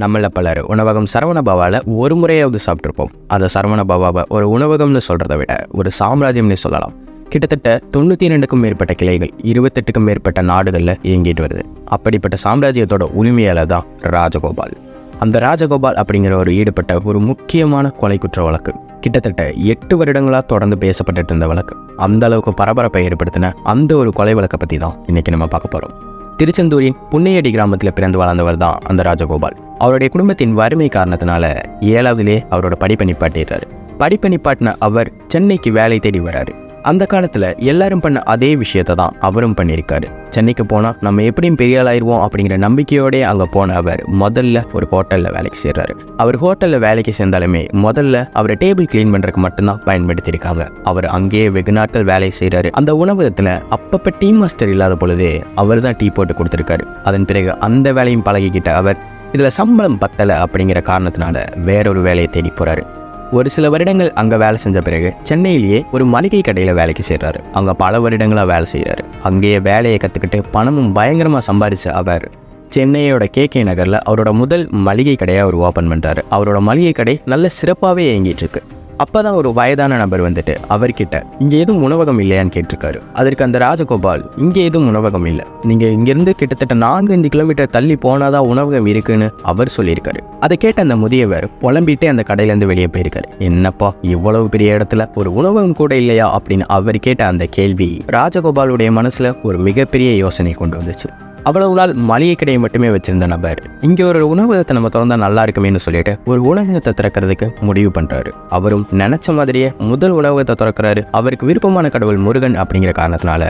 நம்மள பலர் உணவகம் சரவண பவாவில் ஒரு முறையாவது சாப்பிட்ருப்போம் அந்த சரவண பவாவை ஒரு உணவகம்னு சொல்கிறத விட ஒரு சாம்ராஜ்யம்னு சொல்லலாம். கிட்டத்தட்ட தொண்ணூற்றி ரெண்டுக்கும் மேற்பட்ட கிளைகள் இருபத்தெட்டுக்கும் மேற்பட்ட நாடுகளில் இயங்கிட்டு வருது. அப்படிப்பட்ட சாம்ராஜ்யத்தோட உரிமையாளர் தான் ராஜகோபால். அந்த ராஜகோபால் அப்படிங்கிற ஒரு ஈடுபட்ட ஒரு முக்கியமான கொலை குற்ற வழக்கு. கிட்டத்தட்ட எட்டு வருடங்களாக தொடர்ந்து பேசப்பட்டுட்டு இருந்த வழக்கு. அந்த அளவுக்கு பரபரப்பை ஏற்படுத்தின அந்த ஒரு கொலை வழக்கை பற்றி தான் இன்னைக்கு நம்ம பார்க்க போகிறோம் திருச்செந்தூரின் புன்னையடி கிராமத்தில் பிறந்து வளர்ந்தவர் தான் அந்த ராஜகோபால். அவருடைய குடும்பத்தின் வறுமை காரணத்தினால ஏழாவதுலே அவரோட படிப்பை நிப்பாட்டிடுறாரு. படிப்பை நிப்பாட்டின அவர் சென்னைக்கு வேலை தேடி வராரு அந்த காலத்தில் எல்லாரும் பண்ண அதே விஷயத்தை தான் அவரும் பண்ணியிருக்காரு. சென்னைக்கு போனால் நம்ம எப்படியும் பெரிய ஆளாயிருவோம் அப்படிங்கிற நம்பிக்கையோடே அங்கே போன அவர் முதல்ல ஒரு ஹோட்டலில் வேலைக்கு சேர்றாரு. அவர் ஹோட்டலில் வேலைக்கு சேர்ந்தாலுமே முதல்ல அவரை டேபிள் க்ளீன் பண்ணுறதுக்கு மட்டும்தான் பயன்படுத்தியிருக்காங்க. அவர் அங்கேயே வெகு நாட்கள் வேலை செய்கிறாரு அந்த உணவகத்தில் அப்பப்போ டீ மாஸ்டர் இல்லாத பொழுதே அவர் தான் டீ போட்டு கொடுத்துருக்காரு. அதன் பிறகு அந்த வேலையும் பழகிக்கிட்ட அவர் இதில் சம்பளம் பத்தலை அப்படிங்கிற காரணத்தினால வேறொரு வேலையை தேடி போகிறாரு ஒரு சில வருடங்கள் அங்கே வேலை செஞ்ச பிறகு சென்னையிலேயே ஒரு மளிகை கடையில் வேலைக்கு சேர்றாரு. அங்கே பல வருடங்களாக வேலை செய்யறாரு அங்கேயே வேலையை கற்றுக்கிட்டு பணமும் பயங்கரமாக சம்பாதிச்ச அவர் சென்னையோட கேகே நகரில் அவரோட முதல் மளிகை கடையை அவர் ஓப்பன் பண்ணுறாரு அவரோட மளிகை கடை நல்ல சிறப்பாகவே இயங்கிட்டு இருக்கு. அப்போ தான் ஒரு வயதான நபர் வந்துட்டு அவர்கிட்ட இங்கே எதுவும் உணவகம் இல்லையான்னு கேட்டிருக்காரு. அதற்கு அந்த ராஜகோபால் இங்கே எதுவும் உணவகம் இல்லை. நீங்கள் இங்கேருந்து கிட்டத்தட்ட நான்கு ஐந்து கிலோமீட்டர் தள்ளி போனாதான் உணவகம் இருக்குன்னு அவர் சொல்லியிருக்காரு. அதை கேட்ட அந்த முதியவர் புலம்பிட்டே அந்த கடையிலேருந்து வெளியே போயிருக்காரு. என்னப்பா இவ்வளவு பெரிய இடத்துல ஒரு உணவகம் கூட இல்லையா? அப்படின்னு அவர் கேட்ட அந்த கேள்வி ராஜகோபாலுடைய மனசில் ஒரு மிகப்பெரிய யோசனை கொண்டு வந்துச்சு. அவ்வளவு நாள் மளிகை கடையை மட்டுமே வச்சிருந்த நபர். இங்கே ஒரு உணவகத்தை நம்ம திறந்தா நல்லா இருக்குமேனு சொல்லிட்டு ஒரு உணவகத்தை திறக்கிறதுக்கு முடிவு பண்றாரு. அவரும் நினைச்ச மாதிரியே முதல் உணவகத்தை திறக்கிறாரு. அவருக்கு விருப்பமான கடவுள் முருகன் அப்படிங்கிற காரணத்தினால.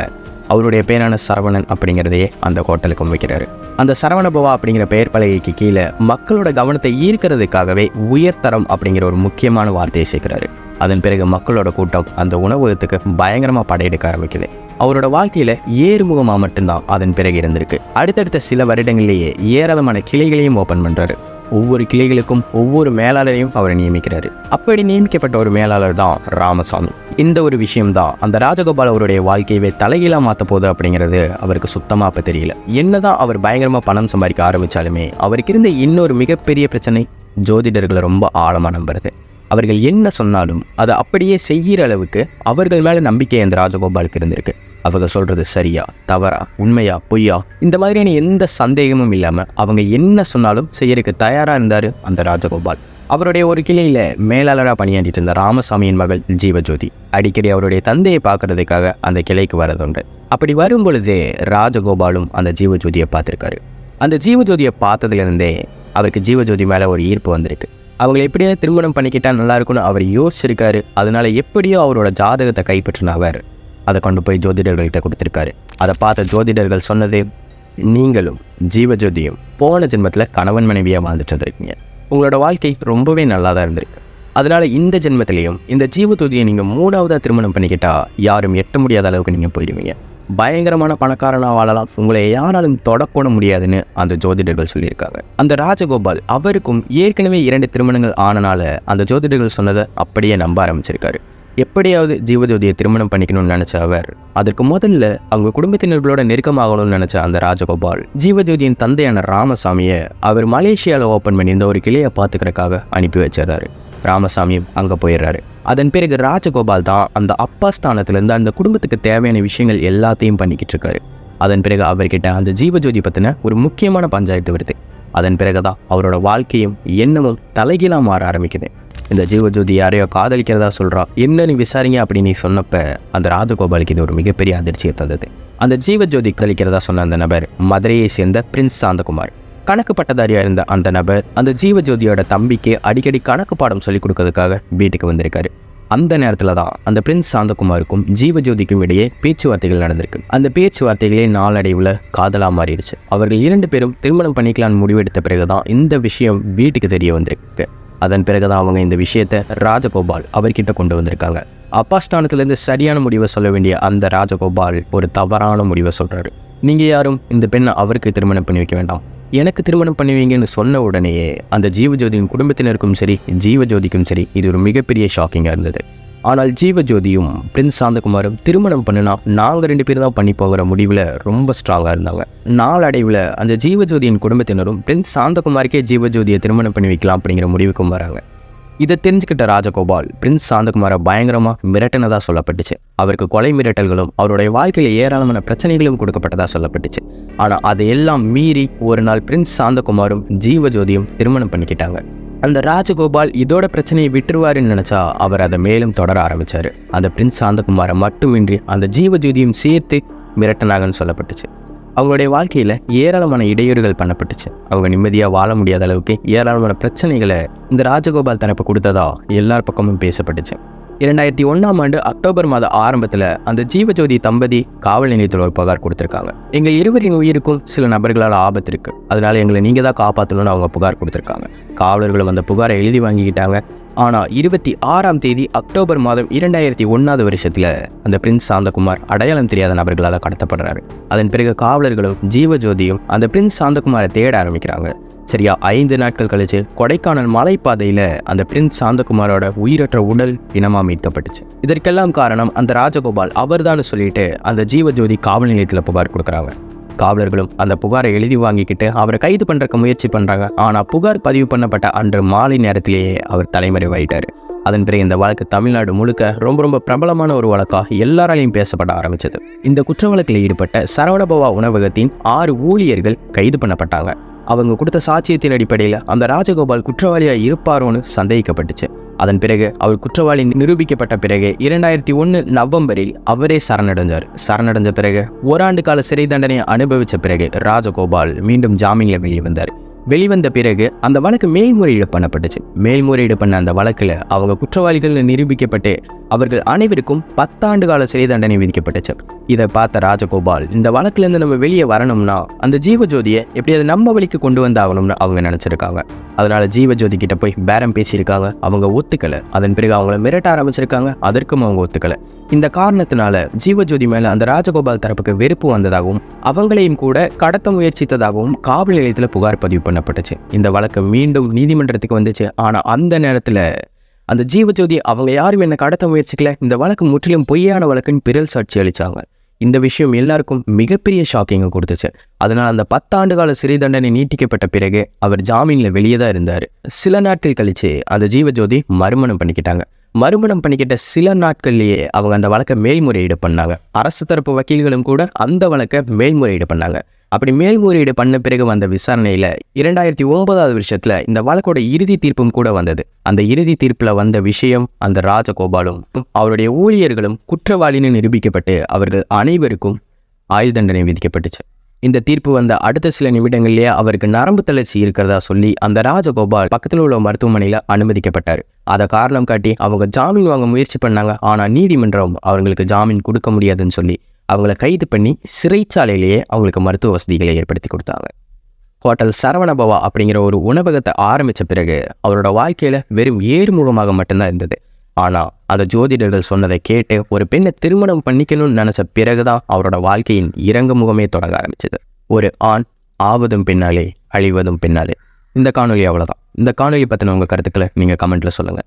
அவருடைய பேரான சரவணன் அப்படிங்கிறதையே அந்த ஹோட்டலுக்கு வைக்கிறாரு அந்த சரவணபவா அப்படிங்கிற பெயர் பலகைக்கு கீழே மக்களோட கவனத்தை ஈர்க்கிறதுக்காகவே உயர்தரம் அப்படிங்கிற ஒரு முக்கியமான வார்த்தையை சேர்க்கிறாரு. அதன் பிறகு மக்களோட கூட்டம் அந்த உணவகத்துக்கு பயங்கரமாக படையெடுக்க ஆரம்பிக்குது. அவரோட வாழ்க்கையில ஏறுமுகமாக மட்டும்தான் அதன் பிறகு இருந்திருக்கு. அடுத்தடுத்த சில வருடங்களிலேயே ஏராளமான கிளைகளையும் ஓப்பன் பண்ணுறாரு ஒவ்வொரு கிளைகளுக்கும் ஒவ்வொரு மேலாளரையும் அவர் நியமிக்கிறாரு. அப்படி நியமிக்கப்பட்ட ஒரு மேலாளர் தான் ராமசாமி. இந்த ஒரு விஷயம்தான் அந்த ராஜகோபால் அவருடைய வாழ்க்கையவே தலைகீழாக மாற்ற போகுது அப்படிங்கிறது அவருக்கு சுத்தமாக அப்போ தெரியல. என்னதான் அவர் பயங்கரமாக பணம் சம்பாதிக்க ஆரம்பித்தாலுமே அவருக்கு இருந்த இன்னொரு மிகப்பெரிய பிரச்சனை ஜோதிடர்களை ரொம்ப ஆழமாக நம்புறது. அவர்கள் என்ன சொன்னாலும் அதை அப்படியே செய்கிற அளவுக்கு அவர்கள் மேலே நம்பிக்கை அந்த ராஜகோபாலுக்கு இருந்திருக்கு. அவங்க சொல்கிறது சரியா தவறா உண்மையா பொய்யா? இந்த மாதிரியான எந்த சந்தேகமும் இல்லாமல் அவங்க என்ன சொன்னாலும் செய்யறதுக்கு தயாராக இருந்தார் அந்த ராஜகோபால். அவருடைய ஒரு கிளையில் மேலாளராக பணியாற்றிட்டு இருந்த ராமசாமியின் மகள் ஜீவஜோதி. அடிக்கடி அவருடைய தந்தையை பார்க்கறதுக்காக அந்த கிளைக்கு வரதுண்டு அப்படி வரும் பொழுதே ராஜகோபாலும் அந்த ஜீவஜோதியை பார்த்துருக்காரு. அந்த ஜீவஜோதியை பார்த்ததுலேருந்தே அவருக்கு ஜீவஜோதி மேலே ஒரு ஈர்ப்பு வந்திருக்கு. அவங்களை எப்படியாவது திருமணம் பண்ணிக்கிட்டால் நல்லாயிருக்கும்னு அவர் யோசிச்சிருக்காரு. அதனால எப்படியோ அவரோட ஜாதகத்தை கைப்பற்றின அவர் அதை கொண்டு போய் ஜோதிடர்கள்கிட்ட கொடுத்துருக்காரு. அதை பார்த்த ஜோதிடர்கள் சொன்னதே நீங்களும் ஜீவஜோதியும் போன ஜென்மத்தில் கணவன் மனைவியாக வாழ்ந்துட்டு இருந்திருக்கீங்க உங்களோட வாழ்க்கை ரொம்பவே நல்லா தான் இருந்திருக்கு. அதனால் இந்த ஜென்மத்திலையும் இந்த ஜீவஜோதியை நீங்கள் மூணாவதாக திருமணம் பண்ணிக்கிட்டால் யாரும் எட்ட முடியாத அளவுக்கு நீங்கள் போயிடுவீங்க பயங்கரமான பணக்காரனாக வாழலாம். உங்களை யாராலும் தொடக்கூட முடியாதுன்னு அந்த ஜோதிடர்கள் சொல்லியிருக்காங்க. அந்த ராஜகோபால் அவருக்கும் ஏற்கனவே இரண்டு திருமணங்கள் ஆனனால அந்த ஜோதிடர்கள் சொன்னதை அப்படியே நம்ப ஆரம்பிச்சிருக்காரு. எப்படியாவது ஜீவஜோதியை திருமணம் பண்ணிக்கணும்னு நினச்ச அவர் அதற்கு முதல்ல அவங்க குடும்பத்தினர்களோட நெருக்கமாகணும்னு நினச்ச அந்த ராஜகோபால் ஜீவஜோதியின் தந்தையான ராமசாமியை அவர் மலேசியாவில் ஓப்பன் பண்ணி இந்த ஒரு கிளையை பார்த்துக்கிறக்காக அனுப்பி வச்சிடறாரு. ராமசாமியும் அங்கே போயிடுறாரு. அதன் பிறகு ராஜகோபால் தான் அந்த அப்பா ஸ்தானத்திலேருந்து அந்த குடும்பத்துக்கு தேவையான விஷயங்கள் எல்லாத்தையும் பண்ணிக்கிட்டு இருக்காரு. அதன் பிறகு அவர்கிட்ட அந்த ஜீவஜோதி பற்றின ஒரு முக்கியமான பஞ்சாயத்து வருது. அதன் பிறகு தான் அவரோட வாழ்க்கையும் எண்ணமும் தலைகீழாக மாற ஆரம்பிக்குது. இந்த ஜீவஜோதி யாரையோ காதலிக்கிறதா சொல்கிறா என்னன்னு விசாரிங்க அப்படின்னு சொன்னப்ப அந்த ராஜகோபாலுக்கு இது ஒரு மிகப்பெரிய அதிர்ச்சியை தந்தது. அந்த ஜீவஜோதி கழிக்கிறதா சொன்ன அந்த நபர் மதுரையை சேர்ந்த பிரின்ஸ் சாந்தகுமார். கணக்கு பட்டதாரியாக இருந்த அந்த நபர் அந்த ஜீவஜோதியோட தம்பிக்கு அடிக்கடி கணக்கு பாடம் சொல்லிக் கொடுக்கறதுக்காக வீட்டுக்கு வந்திருக்காரு. அந்த நேரத்தில் தான் அந்த பிரின்ஸ் சாந்தகுமாருக்கும் ஜீவஜோதிக்கும் இடையே பேச்சுவார்த்தைகள் நடந்திருக்கு. அந்த பேச்சுவார்த்தைகளே நாளடைவில் காதலாக மாறிடுச்சு. அவர்கள் இரண்டு பேரும் திருமணம் பண்ணிக்கலாம்னு முடிவெடுத்த பிறகு தான் இந்த விஷயம் வீட்டுக்கு தெரிய வந்திருக்கு. அதன் பிறகு தான் அவங்க இந்த விஷயத்தை ராஜகோபால் அவர்கிட்ட கொண்டு வந்திருக்காங்க. அப்பா ஸ்தானத்துலேருந்து சரியான முடிவை சொல்ல வேண்டிய அந்த ராஜகோபால் ஒரு தவறான முடிவை சொல்கிறாரு நீங்கள் யாரும் இந்த பெண்ணை அவருக்கு திருமணம் பண்ணி வைக்க வேண்டாம். எனக்கு திருமணம் பண்ணுவீங்கன்னு சொன்ன உடனேயே அந்த ஜீவஜோதியின் குடும்பத்தினருக்கும் சரி ஜீவஜோதிக்கும் சரி இது ஒரு மிகப்பெரிய ஷாக்கிங்காக இருந்தது. ஆனால் ஜீவஜோதியும் பிரின்ஸ் சாந்தகுமாரும் திருமணம் பண்ணினா நாங்கள் ரெண்டு பேரும் தான் பண்ணி போகிற முடிவில் ரொம்ப ஸ்ட்ராங்காக இருந்தாங்க. நாளடைவில் அந்த ஜீவஜோதியின் குடும்பத்தினரும் பிரின்ஸ் சாந்தகுமாருக்கே ஜீவஜோதியை திருமணம் பண்ணி வைக்கலாம் அப்படிங்கிற முடிவுக்கும் வராங்க. இதை தெரிஞ்சுக்கிட்ட ராஜகோபால் பிரின்ஸ் சாந்தகுமாரை பயங்கரமாக மிரட்டினதாக சொல்லப்பட்டுச்சு. அவருக்கு கொலை மிரட்டல்களும் அவருடைய வாழ்க்கையில் ஏராளமான பிரச்சனைகளும் கொடுக்கப்பட்டதாக சொல்லப்பட்டுச்சு. ஆனால் அதையெல்லாம் மீறி ஒரு நாள் பிரின்ஸ் சாந்தகுமாரும் ஜீவஜோதியும் திருமணம் பண்ணிக்கிட்டாங்க. அந்த ராஜகோபால் இதோட பிரச்சனையை விட்டுருவாருன்னு நினச்சா அவர் அதை மேலும் தொடர ஆரம்பித்தார் அந்த பிரின்ஸ் சாந்தகுமாரை மட்டுமின்றி அந்த ஜீவஜோதியும் சேர்த்து மிரட்டனாகன்னு சொல்லப்பட்டுச்சு. அவங்களுடைய வாழ்க்கையில் ஏராளமான இடையூறுகள் பண்ணப்பட்டுச்சு. அவங்க நிம்மதியாக வாழ முடியாத அளவுக்கு ஏராளமான பிரச்சனைகளை இந்த ராஜகோபால் தரப்பு கொடுத்ததா எல்லார் பக்கமும் பேசப்பட்டுச்சு. இரண்டாயிரத்தி ஒன்றாம் ஆண்டு அக்டோபர் மாத ஆரம்பத்தில் அந்த ஜீவஜோதி தம்பதி காவல் நிலையத்தில் ஒரு புகார் கொடுத்துருக்காங்க. எங்கள் இருவரின் உயிருக்கும் சில நபர்களால் ஆபத்து இருக்குது அதனால எங்களை நீங்கள் தான் காப்பாற்றணும்னு அவங்க புகார் கொடுத்துருக்காங்க. காவலர்களும் அந்த புகாரை எழுதி வாங்கிக்கிட்டாங்க. ஆனால் இருபத்தி ஆறாம் தேதி அக்டோபர் மாதம் இரண்டாயிரத்தி ஒன்றாவது வருஷத்தில் அந்த பிரின்ஸ் சாந்தகுமார் அடையாளம் தெரியாத நபர்களால் கடத்தப்படுறாரு. அதன் பிறகு காவலர்களும் ஜீவஜோதியும் அந்த பிரின்ஸ் சாந்தகுமாரை தேட ஆரம்பிக்கிறாங்க. சரியா ஐந்து நாட்கள் கழிச்சு கொடைக்கானல் மலைப்பாதையில் அந்த பிரின்ஸ் சாந்தகுமாரோட உயிரற்ற உடல் இனமாக மீட்கப்பட்டுச்சு. இதற்கெல்லாம் காரணம் அந்த ராஜகோபால் அவர்தான் சொல்லிட்டு அந்த ஜீவஜோதி காவல் நிலையத்தில் புகார் கொடுக்குறாங்க. காவலர்களும் அந்த புகாரை எழுதி வாங்கிக்கிட்டு அவரை கைது பண்ணுறக்கு முயற்சி பண்ணுறாங்க ஆனால் புகார் பதிவு பண்ணப்பட்ட அன்று மாலை நேரத்திலேயே அவர் தலைமறைவாயிட்டார். அதன் பிறகு இந்த வழக்கு தமிழ்நாடு முழுக்க ரொம்ப ரொம்ப பிரபலமான ஒரு வழக்காக எல்லாராலையும் பேசப்பட ஆரம்பிச்சது. இந்த குற்ற வழக்கில் ஈடுபட்ட சரவணபவா உணவகத்தின் ஆறு ஊழியர்கள் கைது பண்ணப்பட்டாங்க. அவங்க கொடுத்த சாட்சியத்தின் அடிப்படையில் அந்த ராஜகோபால் குற்றவாளியாக இருப்பாரோன்னு சந்தேகிக்கப்பட்டுச்சு. அதன் பிறகு அவர் குற்றவாளி நிரூபிக்கப்பட்ட பிறகு இரண்டாயிரத்தி ஒன்று நவம்பரில் அவரே சரணடைஞ்சார். சரணடைஞ்ச பிறகு ஓராண்டு கால சிறை தண்டனை அனுபவித்த பிறகு ராஜகோபால் மீண்டும் ஜாமீனில் வெளியே வந்தார் வெளிவந்த பிறகு அந்த வழக்கு மேல்முறையீடு பண்ணப்பட்டுச்சு. மேல்முறையீடு பண்ண அந்த வழக்கில் அவங்க குற்றவாளிகள் நிரூபிக்கப்பட்டு அவர்கள் அனைவருக்கும் பத்தாண்டு கால சிறை தண்டனை விதிக்கப்பட்டுச்சு. இதை பார்த்த ராஜகோபால் இந்த வழக்குலேருந்து நம்ம வெளியே வரணும்னா அந்த ஜீவஜோதியை எப்படியாவது நம்ம வழிக்கு கொண்டு வந்தாகணும்னு அவங்க நினச்சிருக்காங்க. அதனால ஜீவஜோதி கிட்ட போய் பேரம் பேசியிருக்காங்க. அவங்க ஒத்துக்கலை. அதன் பிறகு அவங்கள மிரட்ட ஆரம்பிச்சிருக்காங்க. அதற்கும் அவங்க ஒத்துக்கலை. இந்த காரணத்தினால ஜீவஜோதி மேலே அந்த ராஜகோபால் தரப்புக்கு வெறுப்பு வந்ததாகவும் அவங்களையும் கூட கடத்த முயற்சித்ததாகவும் காவல் நிலையத்தில் புகார் பதிவு பண்ணப்பட்டுச்சு. இந்த வழக்கு மீண்டும் நீதிமன்றத்துக்கு வந்துச்சு. ஆனால் அந்த நேரத்தில் அந்த ஜீவஜோதி அவங்க யாரும் என்னை கடத்த முயற்சிக்கல. இந்த வழக்கு முற்றிலும் பொய்யான வழக்குன்னு பிறல் சாட்சி அளித்தாங்க இந்த விஷயம் எல்லாருக்கும் மிகப்பெரிய ஷாக்கிங்கை கொடுத்துச்சு. அதனால் அந்த பத்தாண்டு கால சிறை தண்டனை நீட்டிக்கப்பட்ட பிறகு அவர் ஜாமீனில் வெளியே தான் இருந்தார். சில நாட்கள் கழித்து அந்த ஜீவஜோதி மறுமணம் பண்ணிக்கிட்டாங்க. மறுமணம் பண்ணிக்கிட்ட சில நாட்கள்லேயே அவங்க அந்த வழக்கை மேல்முறையீடு பண்ணாங்க. அரசு தரப்பு வக்கீல்களும் கூட அந்த வழக்கை மேல்முறையீடு பண்ணாங்க. அப்படி மேல்முறையீடு பண்ண பிறகு வந்த விசாரணையில் இரண்டாயிரத்தி ஒன்பதாவது வருஷத்தில் இந்த வழக்கோட இறுதி தீர்ப்பும் கூட வந்தது. அந்த இறுதி தீர்ப்பில் வந்த விஷயம் அந்த ராஜகோபாலும் அவருடைய ஊழியர்களும் குற்றவாளின்னு நிரூபிக்கப்பட்டு அவர்கள் அனைவருக்கும் ஆயுள் தண்டனை விதிக்கப்பட்டுச்சு. இந்த தீர்ப்பு வந்த அடுத்த சில நிமிடங்கள்லேயே அவருக்கு நரம்பு தளர்ச்சி இருக்கிறதா சொல்லி அந்த ராஜகோபால் பக்கத்தில் உள்ள மருத்துவமனையில் அனுமதிக்கப்பட்டார். அதை காரணம் காட்டி அவங்க ஜாமீன் வாங்க முயற்சி பண்ணாங்க. ஆனால் நீதிமன்றம் அவங்களுக்கு ஜாமீன் கொடுக்க முடியாதுன்னு சொல்லி அவங்கள கைது பண்ணி சிறைச்சாலையிலேயே அவங்களுக்கு மருத்துவ வசதிகளை ஏற்படுத்தி கொடுத்தாங்க. ஹோட்டல் சரவணபவா அப்படிங்கிற ஒரு உணவகத்தை ஆரம்பித்த பிறகு அவரோட வாழ்க்கையில் வெறும் ஏறுமுகமாக மட்டும்தான் இருந்தது. ஆனால் அந்த ஜோதிடர்கள் சொன்னதை கேட்டு ஒரு பெண்ணை திருமணம் பண்ணிக்கணும்னு நினச்ச பிறகுதான் அவரோட வாழ்க்கையின் இறங்கு முகமே தொடங்க ஆரம்பிச்சது. ஒரு ஆண் ஆவதும் பின்னாலே அழிவதும் பின்னாலே. இந்த காணொலி அவ்வளோதான் இந்த காணொலி பற்றின உங்கள் கருத்துக்களை நீங்கள் கமெண்ட்டில் சொல்லுங்கள்